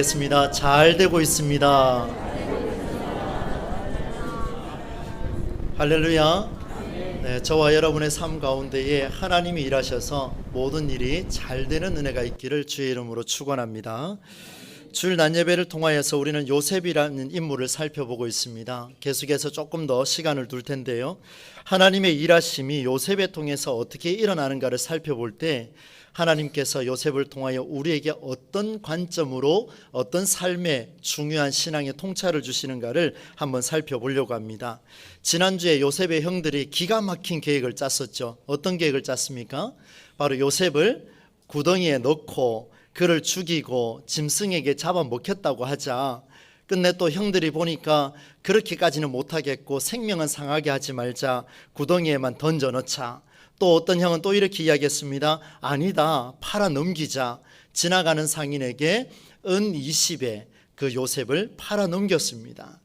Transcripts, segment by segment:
있습니다. 잘 되고 있습니다. 할렐루야. 네, 저와 여러분의 삶 가운데에 하나님이 일하셔서 모든 일이 잘 되는 은혜가 있기를 주의 이름으로 축원합니다. 주일 낮 예배를 통하여서 우리는 요셉이라는 인물을 살펴보고 있습니다. 계속해서 조금 더 시간을 둘 텐데요. 하나님의 일하심이 요셉에 통해서 어떻게 일어나는가를 살펴볼 때 하나님께서 요셉을 통하여 우리에게 어떤 관점으로 어떤 삶의 중요한 신앙의 통찰을 주시는가를 한번 살펴보려고 합니다. 지난주에 요셉의 형들이 기가 막힌 계획을 짰었죠. 어떤 계획을 짰습니까? 바로 요셉을 구덩이에 넣고 그를 죽이고 짐승에게 잡아먹혔다고 하자 끝내 또 형들이 보니까 그렇게까지는 못하겠고 생명은 상하게 하지 말자 구덩이에만 던져 넣자 또 어떤 형은 또 이렇게 이야기했습니다 아니다 팔아 넘기자 지나가는 상인에게 은 20에 그 요셉을 팔아 넘겼습니다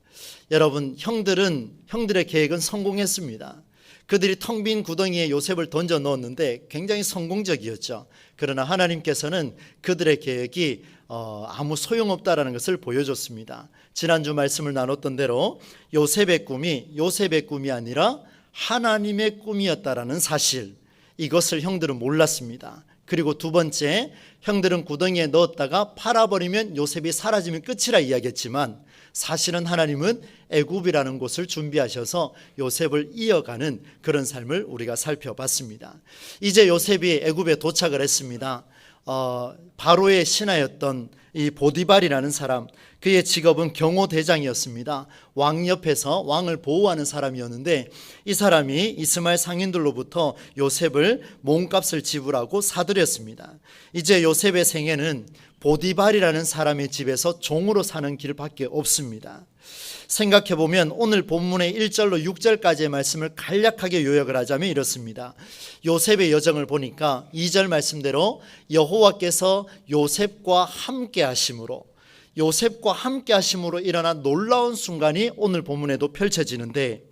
여러분 형들은 형들의 계획은 성공했습니다 그들이 텅 빈 구덩이에 요셉을 던져 넣었는데 굉장히 성공적이었죠. 그러나 하나님께서는 그들의 계획이 어, 아무 소용없다라는 것을 보여줬습니다. 지난주 말씀을 나눴던 대로 요셉의 꿈이 요셉의 꿈이 아니라 하나님의 꿈이었다라는 사실 이것을 형들은 몰랐습니다. 그리고 두 번째 형들은 구덩이에 넣었다가 팔아버리면 요셉이 사라지면 끝이라 이야기했지만 사실은 하나님은 애굽이라는 곳을 준비하셔서 요셉을 이어가는 그런 삶을 우리가 살펴봤습니다. 이제 요셉이 애굽에 도착을 했습니다. 어, 바로의 신하였던 이 보디발이라는 사람, 그의 직업은 경호 대장이었습니다. 왕 옆에서 왕을 보호하는 사람이었는데 이 사람이 이스마엘 상인들로부터 요셉을 몸값을 지불하고 사들였습니다. 이제 요셉의 생애는 보디발이라는 사람의 집에서 종으로 사는 길밖에 없습니다. 생각해 보면 오늘 본문의 1절로 6절까지의 말씀을 간략하게 요약을 하자면 이렇습니다. 요셉의 여정을 보니까 2절 말씀대로 여호와께서 요셉과 함께 하심으로 요셉과 함께 하심으로 일어난 놀라운 순간이 오늘 본문에도 펼쳐지는데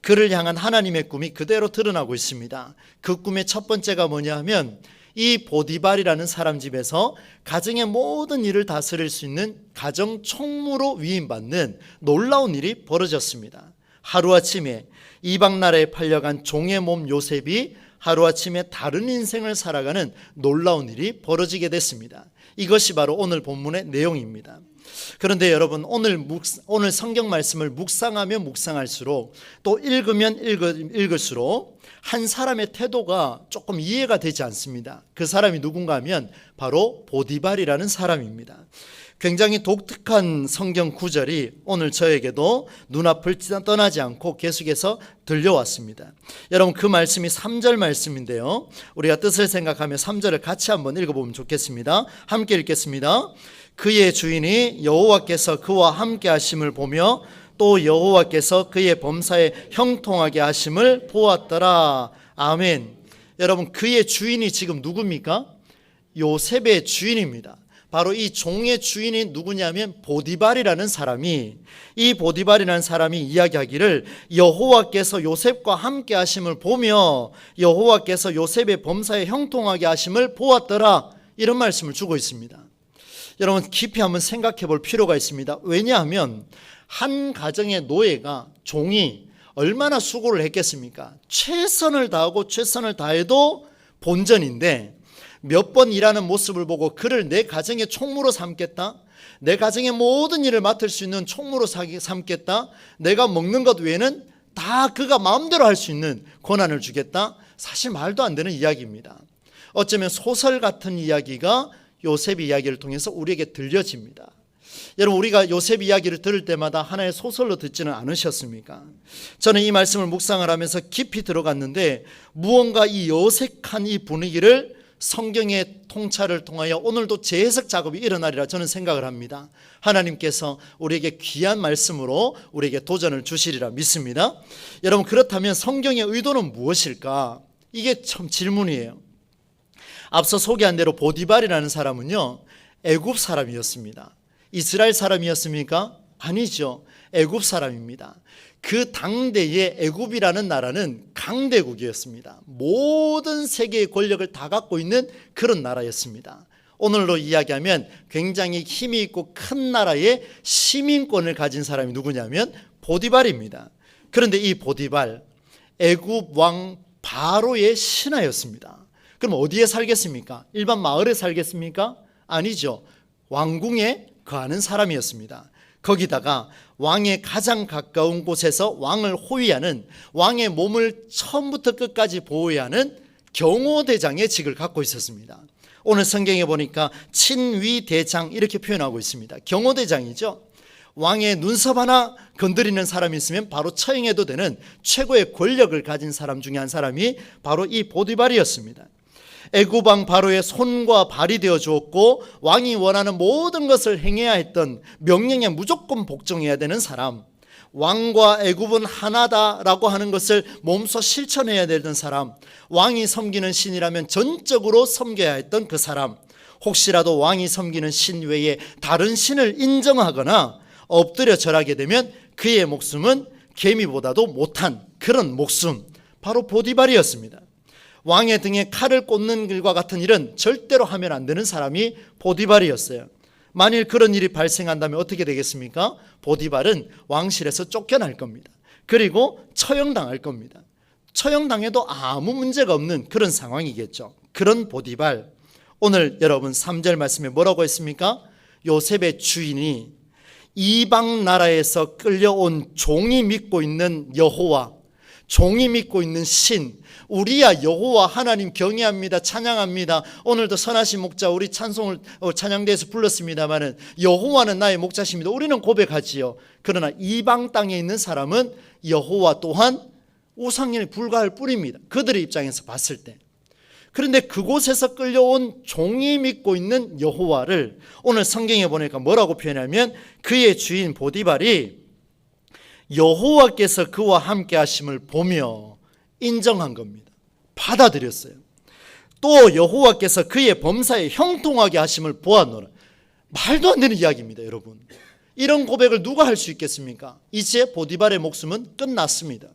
그를 향한 하나님의 꿈이 그대로 드러나고 있습니다. 그 꿈의 첫 번째가 뭐냐 하면 이 보디발이라는 사람 집에서 가정의 모든 일을 다스릴 수 있는 가정 총무로 위임받는 놀라운 일이 벌어졌습니다. 하루아침에 이방 나라에 팔려간 종의 몸 요셉이 하루아침에 다른 인생을 살아가는 놀라운 일이 벌어지게 됐습니다. 이것이 바로 오늘 본문의 내용입니다. 그런데 여러분 오늘 묵, 오늘 성경 말씀을 묵상하면 묵상할수록 또 읽으면 읽을수록 한 사람의 태도가 조금 이해가 되지 않습니다. 그 사람이 누군가 하면 바로 보디발이라는 사람입니다. 굉장히 독특한 성경 구절이 오늘 저에게도 눈앞을 떠나지 않고 계속해서 들려왔습니다. 여러분 그 말씀이 3절 말씀인데요. 우리가 뜻을 생각하며 3절을 같이 한번 읽어보면 좋겠습니다. 함께 읽겠습니다. 그의 주인이 여호와께서 그와 함께 하심을 보며 또 여호와께서 그의 범사에 형통하게 하심을 보았더라. 아멘. 여러분 그의 주인이 지금 누굽니까? 요셉의 주인입니다. 바로 이 종의 주인이 누구냐면 보디발이라는 사람이 이 보디발이라는 사람이 이야기하기를 여호와께서 요셉과 함께 하심을 보며 여호와께서 요셉의 범사에 형통하게 하심을 보았더라 이런 말씀을 주고 있습니다. 여러분 깊이 한번 생각해 볼 필요가 있습니다. 왜냐하면 한 가정의 노예가 종이 얼마나 수고를 했겠습니까? 최선을 다하고 최선을 다해도 본전인데 몇 번 일하는 모습을 보고 그를 내 가정의 총무로 삼겠다? 내 가정의 모든 일을 맡을 수 있는 총무로 삼겠다? 내가 먹는 것 외에는 다 그가 마음대로 할 수 있는 권한을 주겠다? 사실 말도 안 되는 이야기입니다. 어쩌면 소설 같은 이야기가 요셉 이야기를 통해서 우리에게 들려집니다. 여러분 우리가 요셉 이야기를 들을 때마다 하나의 소설로 듣지는 않으셨습니까? 저는 이 말씀을 묵상을 하면서 깊이 들어갔는데 무언가 이 어색한 이 분위기를 성경의 통찰을 통하여 오늘도 재해석 작업이 일어나리라 저는 생각을 합니다. 하나님께서 우리에게 귀한 말씀으로 우리에게 도전을 주시리라 믿습니다. 여러분 그렇다면 성경의 의도는 무엇일까? 이게 참 질문이에요. 앞서 소개한 대로 보디발이라는 사람은요 애굽 사람이었습니다. 이스라엘 사람이었습니까? 아니죠. 애굽 사람입니다. 그 당대의 애굽이라는 나라는 강대국이었습니다. 모든 세계의 권력을 다 갖고 있는 그런 나라였습니다. 오늘로 이야기하면 굉장히 힘이 있고 큰 나라의 시민권을 가진 사람이 누구냐면 보디발입니다. 그런데 이 보디발 애굽 왕 바로의 신하였습니다. 그럼 어디에 살겠습니까? 일반 마을에 살겠습니까? 아니죠. 왕궁에 거하는 사람이었습니다. 거기다가 왕의 가장 가까운 곳에서 왕을 호위하는 왕의 몸을 처음부터 끝까지 보호해야 하는 경호대장의 직을 갖고 있었습니다. 오늘 성경에 보니까 친위대장 이렇게 표현하고 있습니다. 경호대장이죠. 왕의 눈썹 하나 건드리는 사람이 있으면 바로 처형해도 되는 최고의 권력을 가진 사람 중에 한 사람이 바로 이 보디발이었습니다. 애굽왕 바로의 손과 발이 되어 주었고 왕이 원하는 모든 것을 행해야 했던 명령에 무조건 복종해야 되는 사람. 왕과 애굽은 하나다라고 하는 것을 몸소 실천해야 되는 사람. 왕이 섬기는 신이라면 전적으로 섬겨야 했던 그 사람. 혹시라도 왕이 섬기는 신 외에 다른 신을 인정하거나 엎드려 절하게 되면 그의 목숨은 개미보다도 못한 그런 목숨. 바로 보디발이었습니다. 왕의 등에 칼을 꽂는 일과 같은 일은 절대로 하면 안 되는 사람이 보디발이었어요. 만일 그런 일이 발생한다면 어떻게 되겠습니까? 보디발은 왕실에서 쫓겨날 겁니다. 그리고 처형당할 겁니다. 처형당해도 아무 문제가 없는 그런 상황이겠죠. 그런 보디발. 오늘 여러분 3절 말씀에 뭐라고 했습니까? 요셉의 주인이 이방 나라에서 끌려온 종이 믿고 있는 여호와, 종이 믿고 있는 신, 우리야 여호와 하나님 경외합니다. 찬양합니다. 오늘도 선하신 목자 우리 찬송을 어, 찬양대에서 불렀습니다마는 여호와는 나의 목자십니다. 우리는 고백하지요. 그러나 이방 땅에 있는 사람은 여호와 또한 우상에 불과할 뿐입니다. 그들의 입장에서 봤을 때. 그런데 그곳에서 끌려온 종이 믿고 있는 여호와를 오늘 성경에 보니까 뭐라고 표현하면 그의 주인 보디발이 여호와께서 그와 함께 하심을 보며 인정한 겁니다. 받아들였어요. 또 여호와께서 그의 범사에 형통하게 하심을 보았노라. 말도 안 되는 이야기입니다, 여러분. 이런 고백을 누가 할 수 있겠습니까? 이제 보디발의 목숨은 끝났습니다.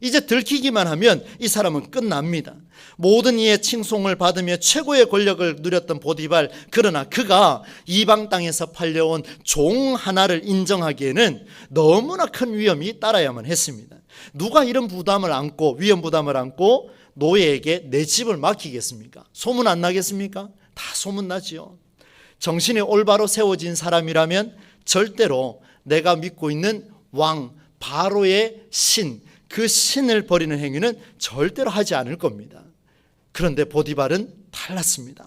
이제 들키기만 하면 이 사람은 끝납니다. 모든 이의 칭송을 받으며 최고의 권력을 누렸던 보디발 그러나 그가 이방 땅에서 팔려온 종 하나를 인정하기에는 너무나 큰 위험이 따라야만 했습니다. 누가 이런 부담을 안고 위험 부담을 안고 노예에게 내 집을 맡기겠습니까? 소문 안 나겠습니까? 다 소문 나지요. 정신이 올바로 세워진 사람이라면 절대로 내가 믿고 있는 왕 바로의 신, 그 신을 버리는 행위는 절대로 하지 않을 겁니다. 그런데 보디발은 달랐습니다.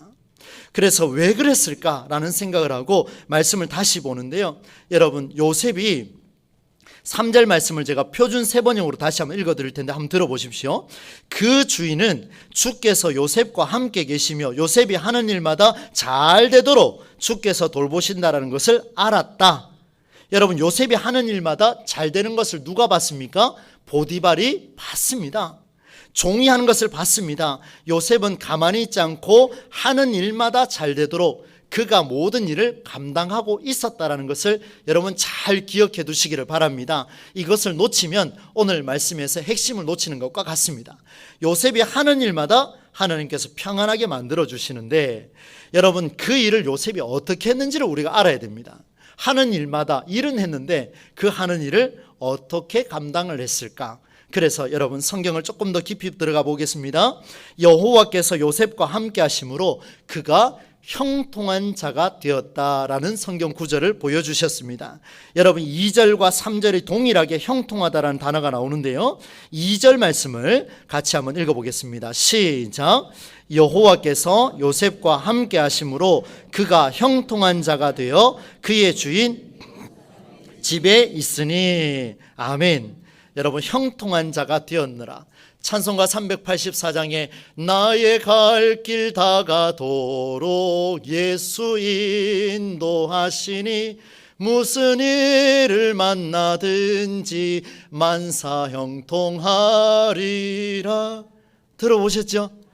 그래서 왜 그랬을까라는 생각을 하고 말씀을 다시 보는데요. 여러분, 요셉이 3절 말씀을 제가 표준 세번역으로 다시 한번 읽어 드릴 텐데 한번 들어보십시오. 그 주인은 주께서 요셉과 함께 계시며 요셉이 하는 일마다 잘 되도록 주께서 돌보신다라는 것을 알았다. 여러분 요셉이 하는 일마다 잘 되는 것을 누가 봤습니까? 보디발이 봤습니다. 종이 하는 것을 봤습니다. 요셉은 가만히 있지 않고 하는 일마다 잘 되도록 그가 모든 일을 감당하고 있었다라는 것을 여러분 잘 기억해 두시기를 바랍니다. 이것을 놓치면 오늘 말씀에서 핵심을 놓치는 것과 같습니다. 요셉이 하는 일마다 하나님께서 평안하게 만들어 주시는데 여러분 그 일을 요셉이 어떻게 했는지를 우리가 알아야 됩니다. 하는 일마다 일은 했는데 그 하는 일을 어떻게 감당을 했을까? 그래서 여러분 성경을 조금 더 깊이 들어가 보겠습니다. 여호와께서 요셉과 함께 하심으로 그가 형통한 자가 되었다라는 성경 구절을 보여주셨습니다. 여러분 2절과 3절이 동일하게 형통하다라는 단어가 나오는데요. 2절 말씀을 같이 한번 읽어보겠습니다. 시작. 여호와께서 요셉과 함께 하심으로 그가 형통한 자가 되어 그의 주인 집에 있으니 아멘. 여러분 형통한 자가 되었느라 찬송가 384장에 나의 갈 길 다 가도록 예수 인도하시니 무슨 일을 만나든지 만사 형통하리라 들어보셨죠?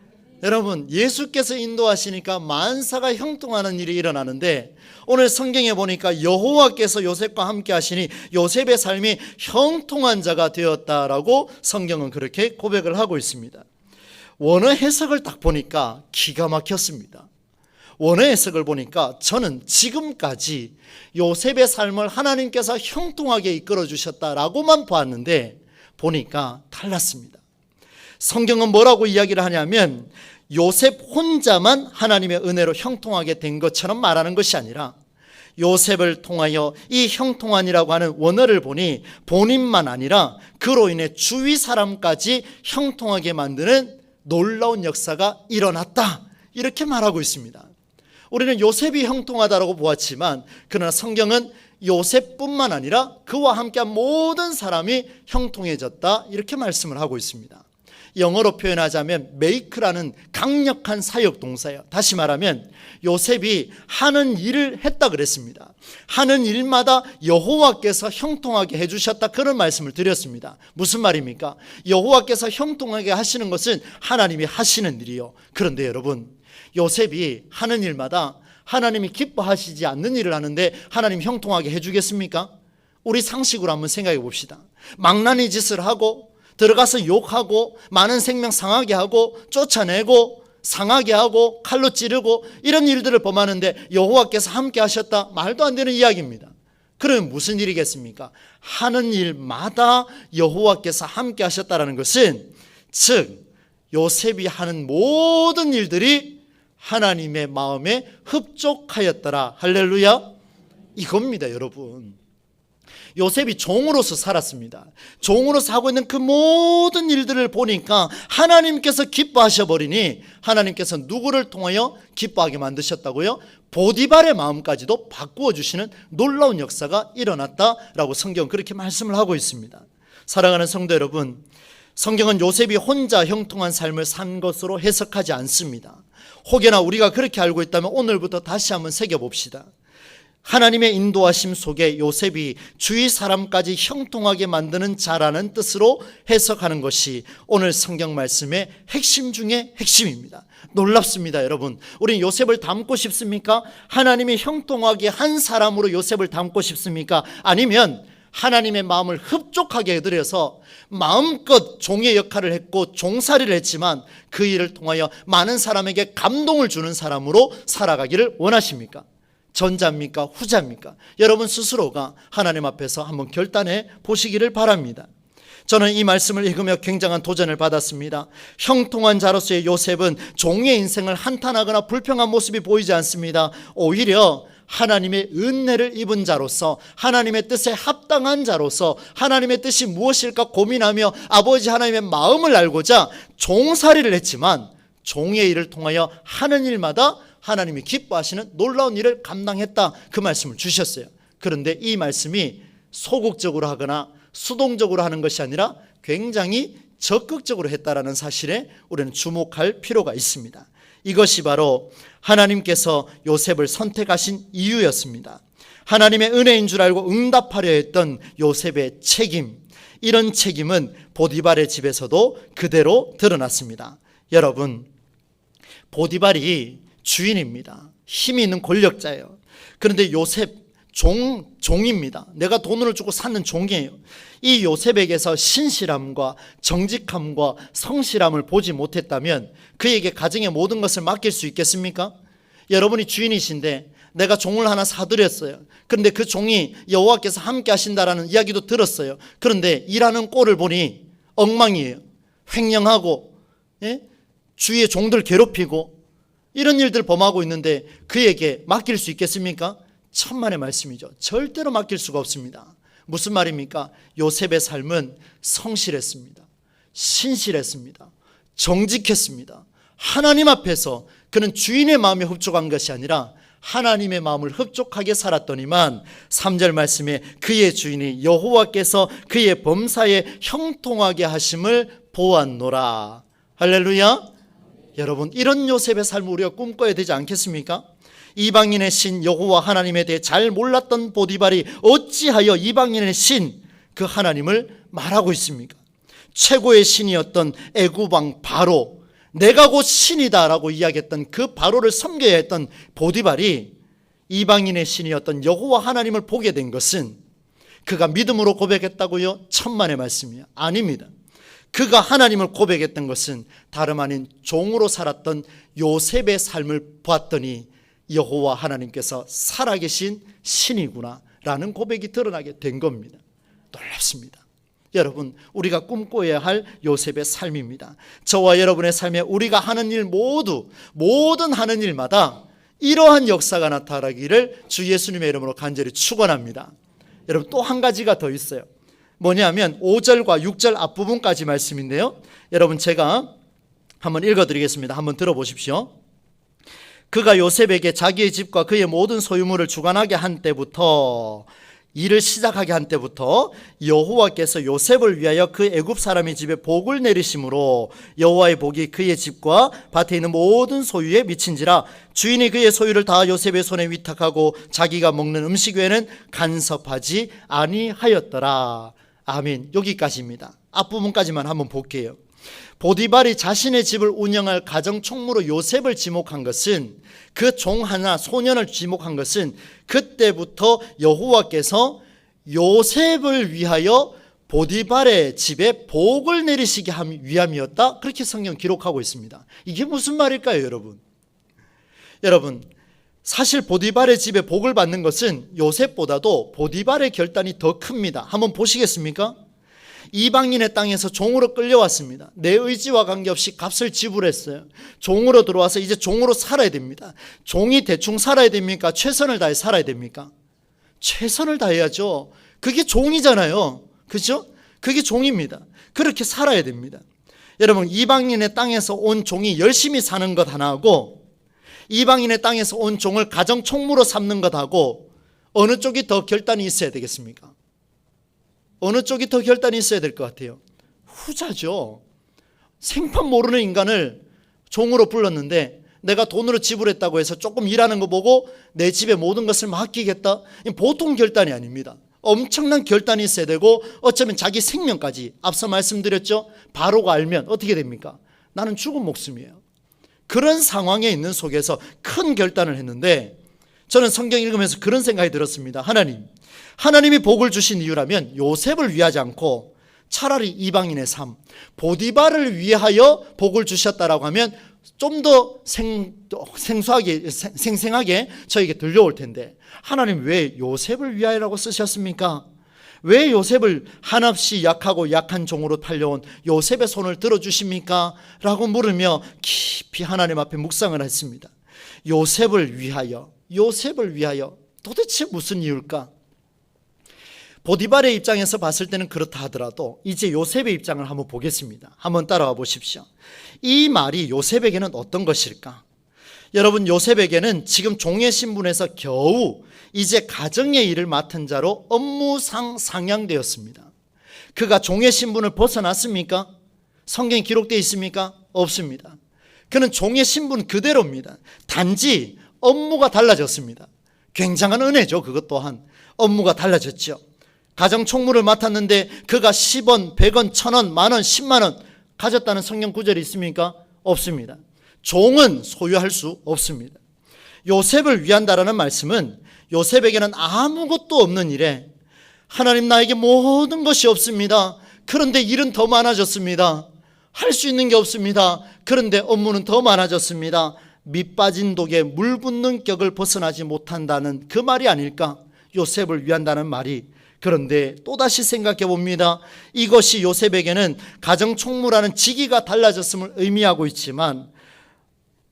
여러분 예수께서 인도하시니까 만사가 형통하는 일이 일어나는데 오늘 성경에 보니까 여호와께서 요셉과 함께 하시니 요셉의 삶이 형통한 자가 되었다라고 성경은 그렇게 고백을 하고 있습니다. 원어 해석을 딱 보니까 기가 막혔습니다. 원어 해석을 보니까 저는 지금까지 요셉의 삶을 하나님께서 형통하게 이끌어 주셨다라고만 보았는데 보니까 달랐습니다. 성경은 뭐라고 이야기를 하냐면 요셉 혼자만 하나님의 은혜로 형통하게 된 것처럼 말하는 것이 아니라 요셉을 통하여 이 형통한이라고 하는 원어를 보니 본인만 아니라 그로 인해 주위 사람까지 형통하게 만드는 놀라운 역사가 일어났다. 이렇게 말하고 있습니다. 우리는 요셉이 형통하다라고 보았지만 그러나 성경은 요셉뿐만 아니라 그와 함께한 모든 사람이 형통해졌다. 이렇게 말씀을 하고 있습니다. 영어로 표현하자면 make라는 강력한 사역 동사예요. 다시 말하면 요셉이 하는 일을 했다 그랬습니다. 하는 일마다 여호와께서 형통하게 해 주셨다 그런 말씀을 드렸습니다. 무슨 말입니까? 여호와께서 형통하게 하시는 것은 하나님이 하시는 일이요. 그런데 여러분 요셉이 하는 일마다 하나님이 기뻐하시지 않는 일을 하는데 하나님 형통하게 해 주겠습니까? 우리 상식으로 한번 생각해 봅시다. 망나니 짓을 하고 들어가서 욕하고 많은 생명 상하게 하고 쫓아내고 상하게 하고 칼로 찌르고 이런 일들을 범하는데 여호와께서 함께 하셨다 말도 안 되는 이야기입니다. 그러면 무슨 일이겠습니까? 하는 일마다 여호와께서 함께 하셨다라는 것은 즉 요셉이 하는 모든 일들이 하나님의 마음에 흡족하였더라. 할렐루야. 이겁니다, 여러분. 요셉이 종으로서 살았습니다. 종으로서 하고 있는 그 모든 일들을 보니까 하나님께서 기뻐하셔 버리니 하나님께서 누구를 통하여 기뻐하게 만드셨다고요? 보디발의 마음까지도 바꾸어 주시는 놀라운 역사가 일어났다라고 성경 그렇게 말씀을 하고 있습니다. 사랑하는 성도 여러분, 성경은 요셉이 혼자 형통한 삶을 산 것으로 해석하지 않습니다. 혹여나 우리가 그렇게 알고 있다면 오늘부터 다시 한번 새겨 봅시다. 하나님의 인도하심 속에 요셉이 주위 사람까지 형통하게 만드는 자라는 뜻으로 해석하는 것이 오늘 성경 말씀의 핵심 중의 핵심입니다. 놀랍습니다, 여러분. 우리 요셉을 닮고 싶습니까? 하나님이 형통하게 한 사람으로 요셉을 닮고 싶습니까? 아니면 하나님의 마음을 흡족하게 해드려서 마음껏 종의 역할을 했고 종살이를 했지만 그 일을 통하여 많은 사람에게 감동을 주는 사람으로 살아가기를 원하십니까? 전자입니까? 후자입니까? 여러분 스스로가 하나님 앞에서 한번 결단해 보시기를 바랍니다. 저는 이 말씀을 읽으며 굉장한 도전을 받았습니다. 형통한 자로서의 요셉은 종의 인생을 한탄하거나 불평한 모습이 보이지 않습니다. 오히려 하나님의 은혜를 입은 자로서 하나님의 뜻에 합당한 자로서 하나님의 뜻이 무엇일까 고민하며 아버지 하나님의 마음을 알고자 종살이를 했지만 종의 일을 통하여 하는 일마다 하나님이 기뻐하시는 놀라운 일을 감당했다 그 말씀을 주셨어요. 그런데 이 말씀이 소극적으로 하거나 수동적으로 하는 것이 아니라 굉장히 적극적으로 했다라는 사실에 우리는 주목할 필요가 있습니다. 이것이 바로 하나님께서 요셉을 선택하신 이유였습니다. 하나님의 은혜인 줄 알고 응답하려 했던 요셉의 책임, 이런 책임은 보디발의 집에서도 그대로 드러났습니다. 여러분, 보디발이 주인입니다. 힘이 있는 권력자예요. 그런데 요셉 종 종입니다. 내가 돈을 주고 사는 종이에요. 이 요셉에게서 신실함과 정직함과 성실함을 보지 못했다면 그에게 가정의 모든 것을 맡길 수 있겠습니까? 여러분이 주인이신데 내가 종을 하나 사드렸어요. 그런데 그 종이 여호와께서 함께 하신다라는 이야기도 들었어요. 그런데 일하는 꼴을 보니 엉망이에요. 횡령하고 예? 주위의 종들 괴롭히고 이런 일들 범하고 있는데 그에게 맡길 수 있겠습니까? 천만의 말씀이죠. 절대로 맡길 수가 없습니다. 무슨 말입니까? 요셉의 삶은 성실했습니다. 신실했습니다. 정직했습니다. 하나님 앞에서 그는 주인의 마음에 흡족한 것이 아니라 하나님의 마음을 흡족하게 살았더니만 3절 말씀에 그의 주인이 여호와께서 그의 범사에 형통하게 하심을 보았노라. 할렐루야. 여러분 이런 요셉의 삶을 우리가 꿈꿔야 되지 않겠습니까? 이방인의 신 여호와 하나님에 대해 잘 몰랐던 보디발이 어찌하여 이방인의 신 그 하나님을 말하고 있습니까? 최고의 신이었던 애구방 바로 내가 곧 신이다라고 이야기했던 그 바로를 섬겨야 했던 보디발이 이방인의 신이었던 여호와 하나님을 보게 된 것은 그가 믿음으로 고백했다고요? 천만의 말씀이야. 아닙니다. 그가 하나님을 고백했던 것은 다름 아닌 종으로 살았던 요셉의 삶을 보았더니 여호와 하나님께서 살아계신 신이구나 라는 고백이 드러나게 된 겁니다. 놀랍습니다. 여러분, 우리가 꿈꿔야 할 요셉의 삶입니다. 저와 여러분의 삶에 우리가 하는 일 모두, 모든 하는 일마다 이러한 역사가 나타나기를 주 예수님의 이름으로 간절히 축원합니다. 여러분, 또 한 가지가 더 있어요. 뭐냐면 5절과 6절 앞부분까지 말씀인데요. 여러분, 제가 한번 읽어드리겠습니다. 한번 들어보십시오. 그가 요셉에게 자기의 집과 그의 모든 소유물을 주관하게 한 때부터 일을 시작하게 한 때부터 여호와께서 요셉을 위하여 그 애굽 사람의 집에 복을 내리심으로 여호와의 복이 그의 집과 밭에 있는 모든 소유에 미친지라 주인이 그의 소유를 다 요셉의 손에 위탁하고 자기가 먹는 음식 외에는 간섭하지 아니하였더라. 아멘. 여기까지입니다. 앞부분까지만 한번 볼게요. 보디발이 자신의 집을 운영할 가정 총무로 요셉을 지목한 것은 그 종 하나 소년을 지목한 것은 그때부터 여호와께서 요셉을 위하여 보디발의 집에 복을 내리시게 함- 위함이었다. 그렇게 성경 기록하고 있습니다. 이게 무슨 말일까요, 여러분? 여러분, 사실 보디발의 집에 복을 받는 것은 요셉보다도 보디발의 결단이 더 큽니다. 한번 보시겠습니까? 이방인의 땅에서 종으로 끌려왔습니다. 내 의지와 관계없이 값을 지불했어요. 종으로 들어와서 이제 종으로 살아야 됩니다. 종이 대충 살아야 됩니까? 최선을 다해 살아야 됩니까? 최선을 다해야죠. 그게 종이잖아요. 그죠? 그게 종입니다. 그렇게 살아야 됩니다. 여러분, 이방인의 땅에서 온 종이 열심히 사는 것 하나하고 이방인의 땅에서 온 종을 가정 총무로 삼는 것하고 어느 쪽이 더 결단이 있어야 되겠습니까? 어느 쪽이 더 결단이 있어야 될 것 같아요? 후자죠. 생판 모르는 인간을 종으로 불렀는데 내가 돈으로 지불했다고 해서 조금 일하는 거 보고 내 집의 모든 것을 맡기겠다? 보통 결단이 아닙니다. 엄청난 결단이 있어야 되고 어쩌면 자기 생명까지 앞서 말씀드렸죠. 바로가 알면 어떻게 됩니까? 나는 죽은 목숨이에요. 그런 상황에 있는 속에서 큰 결단을 했는데 저는 성경 읽으면서 그런 생각이 들었습니다. 하나님, 하나님이 복을 주신 이유라면 요셉을 위하지 않고 차라리 이방인의 삶, 보디발을 위하여 복을 주셨다라고 하면 좀 더 생소하게 생- 생생하게 저에게 들려올 텐데 하나님 왜 요셉을 위하여라고 쓰셨습니까? 왜 요셉을 한없이 약하고 약한 종으로 팔려온 요셉의 손을 들어주십니까? 라고 물으며 깊이 하나님 앞에 묵상을 했습니다. 요셉을 위하여, 요셉을 위하여 도대체 무슨 이유일까? 보디발의 입장에서 봤을 때는 그렇다 하더라도 이제 요셉의 입장을 한번 보겠습니다. 한번 따라와 보십시오. 이 말이 요셉에게는 어떤 것일까? 여러분 요셉에게는 지금 종의 신분에서 겨우 이제 가정의 일을 맡은 자로 업무상 상향되었습니다. 그가 종의 신분을 벗어났습니까? 성경에 기록되어 있습니까? 없습니다. 그는 종의 신분 그대로입니다. 단지 업무가 달라졌습니다. 굉장한 은혜죠. 그것 또한 업무가 달라졌죠. 가정 총무를 맡았는데 그가 10원, 100원, 1000원, 만원, 10만원 가졌다는 성경 구절이 있습니까? 없습니다. 종은 소유할 수 없습니다. 요셉을 위한다라는 말씀은 요셉에게는 아무것도 없는 일에 하나님 나에게 모든 것이 없습니다. 그런데 일은 더 많아졌습니다. 할 수 있는 게 없습니다. 그런데 업무는 더 많아졌습니다. 밑 빠진 독에 물 붓는 격을 벗어나지 못한다는 그 말이 아닐까? 요셉을 위한다는 말이 그런데 또다시 생각해 봅니다. 이것이 요셉에게는 가정 총무라는 직위가 달라졌음을 의미하고 있지만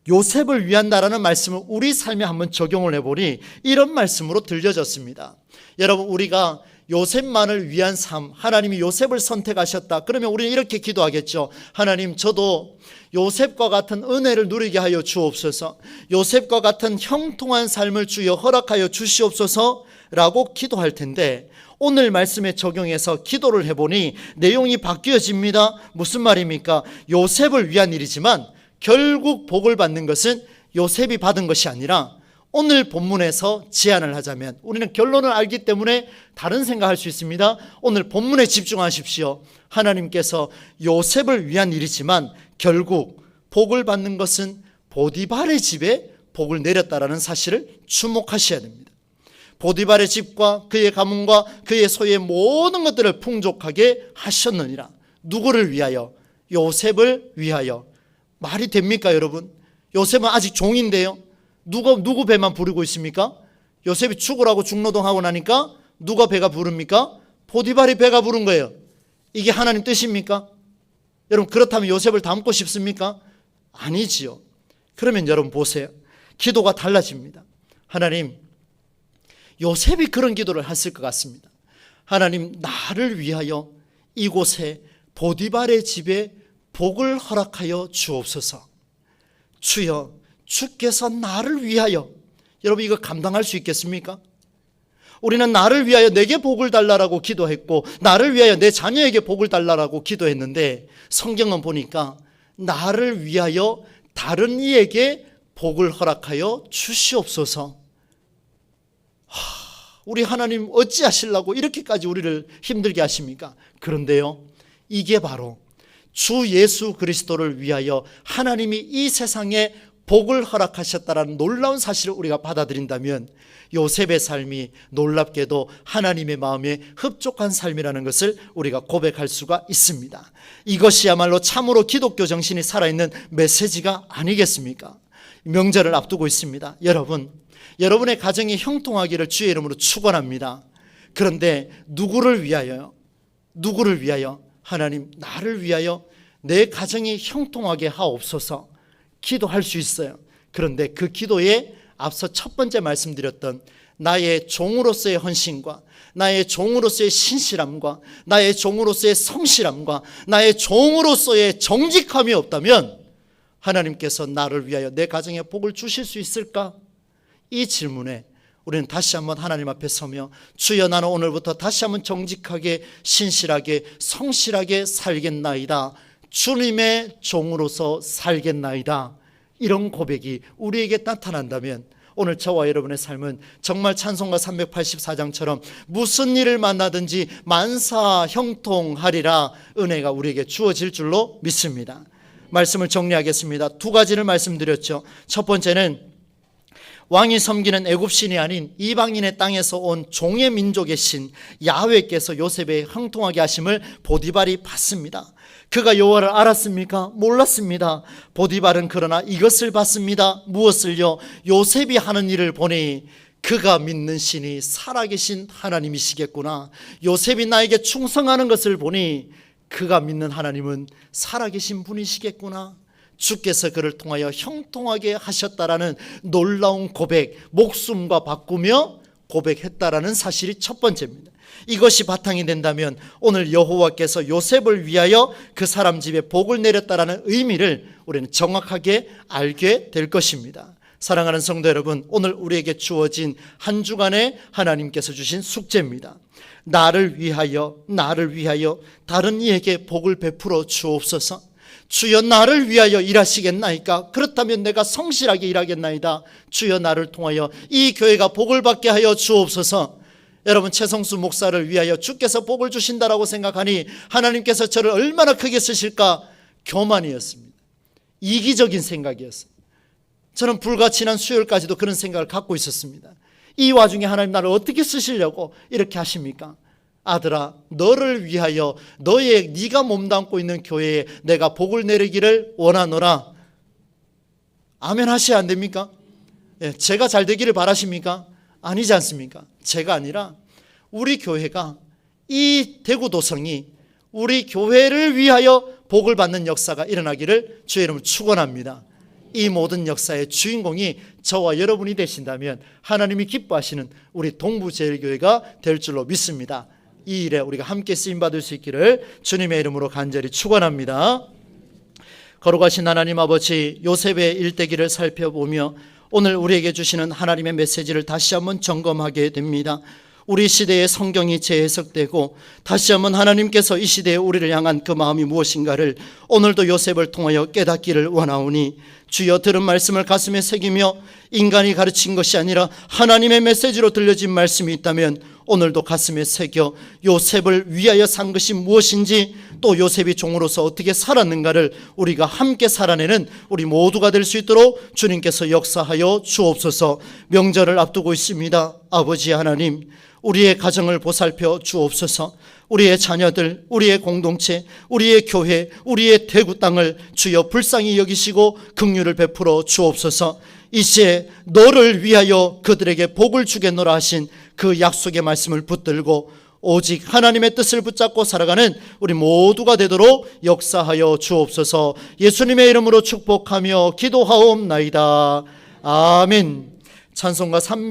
요셉을 위한다라는 말씀을 우리 삶에 한번 적용을 해보니 이런 말씀으로 들려졌습니다. 여러분 우리가 요셉만을 위한 삶, 하나님이 요셉을 선택하셨다. 그러면 우리는 이렇게 기도하겠죠. 하나님, 저도 요셉과 같은 은혜를 누리게 하여 주옵소서. 요셉과 같은 형통한 삶을 주여 허락하여 주시옵소서 라고 기도할 텐데 오늘 말씀에 적용해서 기도를 해보니 내용이 바뀌어집니다. 무슨 말입니까? 요셉을 위한 일이지만 결국 복을 받는 것은 요셉이 받은 것이 아니라 오늘 본문에서 제안을 하자면 우리는 결론을 알기 때문에 다른 생각할 수 있습니다. 오늘 본문에 집중하십시오. 하나님께서 요셉을 위한 일이지만 결국 복을 받는 것은 보디발의 집에 복을 내렸다라는 사실을 주목하셔야 됩니다. 보디발의 집과 그의 가문과 그의 소유의 모든 것들을 풍족하게 하셨느니라. 누구를 위하여? 요셉을 위하여. 말이 됩니까, 여러분? 요셉은 아직 종인데요. 누가 누구 배만 부르고 있습니까? 요셉이 죽으라고 중노동하고 나니까 누가 배가 부릅니까? 보디발이 배가 부른 거예요. 이게 하나님 뜻입니까? 여러분 그렇다면 요셉을 닮고 싶습니까? 아니지요. 그러면 여러분 보세요. 기도가 달라집니다. 하나님 요셉이 그런 기도를 했을 것 같습니다. 하나님 나를 위하여 이곳에 보디발의 집에 복을 허락하여 주옵소서. 주여 주께서 나를 위하여 여러분 이거 감당할 수 있겠습니까? 우리는 나를 위하여 내게 복을 달라라고 기도했고 나를 위하여 내 자녀에게 복을 달라라고 기도했는데 성경은 보니까 나를 위하여 다른 이에게 복을 허락하여 주시옵소서. 하, 우리 하나님 어찌하실라고 이렇게까지 우리를 힘들게 하십니까? 그런데요. 이게 바로 주 예수 그리스도를 위하여 하나님이 이 세상에 복을 허락하셨다라는 놀라운 사실을 우리가 받아들인다면 요셉의 삶이 놀랍게도 하나님의 마음에 흡족한 삶이라는 것을 우리가 고백할 수가 있습니다. 이것이야말로 참으로 기독교 정신이 살아있는 메시지가 아니겠습니까? 명절을 앞두고 있습니다. 여러분, 여러분의 가정이 형통하기를 주의 이름으로 축원합니다. 그런데 누구를 위하여요? 누구를 위하여? 하나님 나를 위하여 내 가정이 형통하게 하옵소서 기도할 수 있어요. 그런데 그 기도에 앞서 첫 번째 말씀드렸던 나의 종으로서의 헌신과 나의 종으로서의 신실함과 나의 종으로서의 성실함과 나의 종으로서의 정직함이 없다면 하나님께서 나를 위하여 내 가정에 복을 주실 수 있을까? 이 질문에 우리는 다시 한번 하나님 앞에 서며 주여 나는 오늘부터 다시 한번 정직하게 신실하게 성실하게 살겠나이다. 주님의 종으로서 살겠나이다. 이런 고백이 우리에게 나타난다면 오늘 저와 여러분의 삶은 정말 찬송가 384장처럼 무슨 일을 만나든지 만사 형통하리라 은혜가 우리에게 주어질 줄로 믿습니다. 말씀을 정리하겠습니다. 두 가지를 말씀드렸죠. 첫 번째는 왕이 섬기는 애굽 신이 아닌 이방인의 땅에서 온 종의 민족의 신 야훼께서 요셉의 형통하게 하심을 보디발이 봤습니다. 그가 여호와를 알았습니까? 몰랐습니다. 보디발은 그러나 이것을 봤습니다. 무엇을요? 요셉이 하는 일을 보니 그가 믿는 신이 살아계신 하나님이시겠구나. 요셉이 나에게 충성하는 것을 보니 그가 믿는 하나님은 살아계신 분이시겠구나. 주께서 그를 통하여 형통하게 하셨다라는 놀라운 고백, 목숨과 바꾸며 고백했다라는 사실이 첫 번째입니다. 이것이 바탕이 된다면 오늘 여호와께서 요셉을 위하여 그 사람 집에 복을 내렸다라는 의미를 우리는 정확하게 알게 될 것입니다. 사랑하는 성도 여러분, 오늘 우리에게 주어진 한 주간에 하나님께서 주신 숙제입니다. 나를 위하여, 나를 위하여 다른 이에게 복을 베풀어 주옵소서. 주여 나를 위하여 일하시겠나이까? 그렇다면 내가 성실하게 일하겠나이다. 주여 나를 통하여 이 교회가 복을 받게 하여 주옵소서. 여러분 최성수 목사를 위하여 주께서 복을 주신다라고 생각하니 하나님께서 저를 얼마나 크게 쓰실까 교만이었습니다. 이기적인 생각이었어요. 저는 불과 지난 수요일까지도 그런 생각을 갖고 있었습니다. 이 와중에 하나님 나를 어떻게 쓰시려고 이렇게 하십니까? 아들아 너를 위하여 너의 네가 몸담고 있는 교회에 내가 복을 내리기를 원하노라. 아멘 하셔야 안 됩니까? 예, 제가 잘 되기를 바라십니까? 아니지 않습니까? 제가 아니라 우리 교회가 이 대구 도성이 우리 교회를 위하여 복을 받는 역사가 일어나기를 주의 이름으로 축원합니다. 이 모든 역사의 주인공이 저와 여러분이 되신다면 하나님이 기뻐하시는 우리 동부제일교회가 될 줄로 믿습니다. 이 일에 우리가 함께 쓰임 받을 수 있기를 주님의 이름으로 간절히 축원합니다. 거룩하신 하나님 아버지 요셉의 일대기를 살펴보며 오늘 우리에게 주시는 하나님의 메시지를 다시 한번 점검하게 됩니다. 우리 시대의 성경이 재해석되고 다시 한번 하나님께서 이 시대에 우리를 향한 그 마음이 무엇인가를 오늘도 요셉을 통하여 깨닫기를 원하오니 주여 들은 말씀을 가슴에 새기며 인간이 가르친 것이 아니라 하나님의 메시지로 들려진 말씀이 있다면 오늘도 가슴에 새겨 요셉을 위하여 산 것이 무엇인지 또 요셉이 종으로서 어떻게 살았는가를 우리가 함께 살아내는 우리 모두가 될 수 있도록 주님께서 역사하여 주옵소서 명절을 앞두고 있습니다. 아버지 하나님 우리의 가정을 보살펴 주옵소서. 우리의 자녀들, 우리의 공동체, 우리의 교회, 우리의 대구 땅을 주여 불쌍히 여기시고 긍휼을 베풀어 주옵소서. 이제 너를 위하여 그들에게 복을 주겠노라 하신 그 약속의 말씀을 붙들고 오직 하나님의 뜻을 붙잡고 살아가는 우리 모두가 되도록 역사하여 주옵소서. 예수님의 이름으로 축복하며 기도하옵나이다. 아멘. 찬송가 3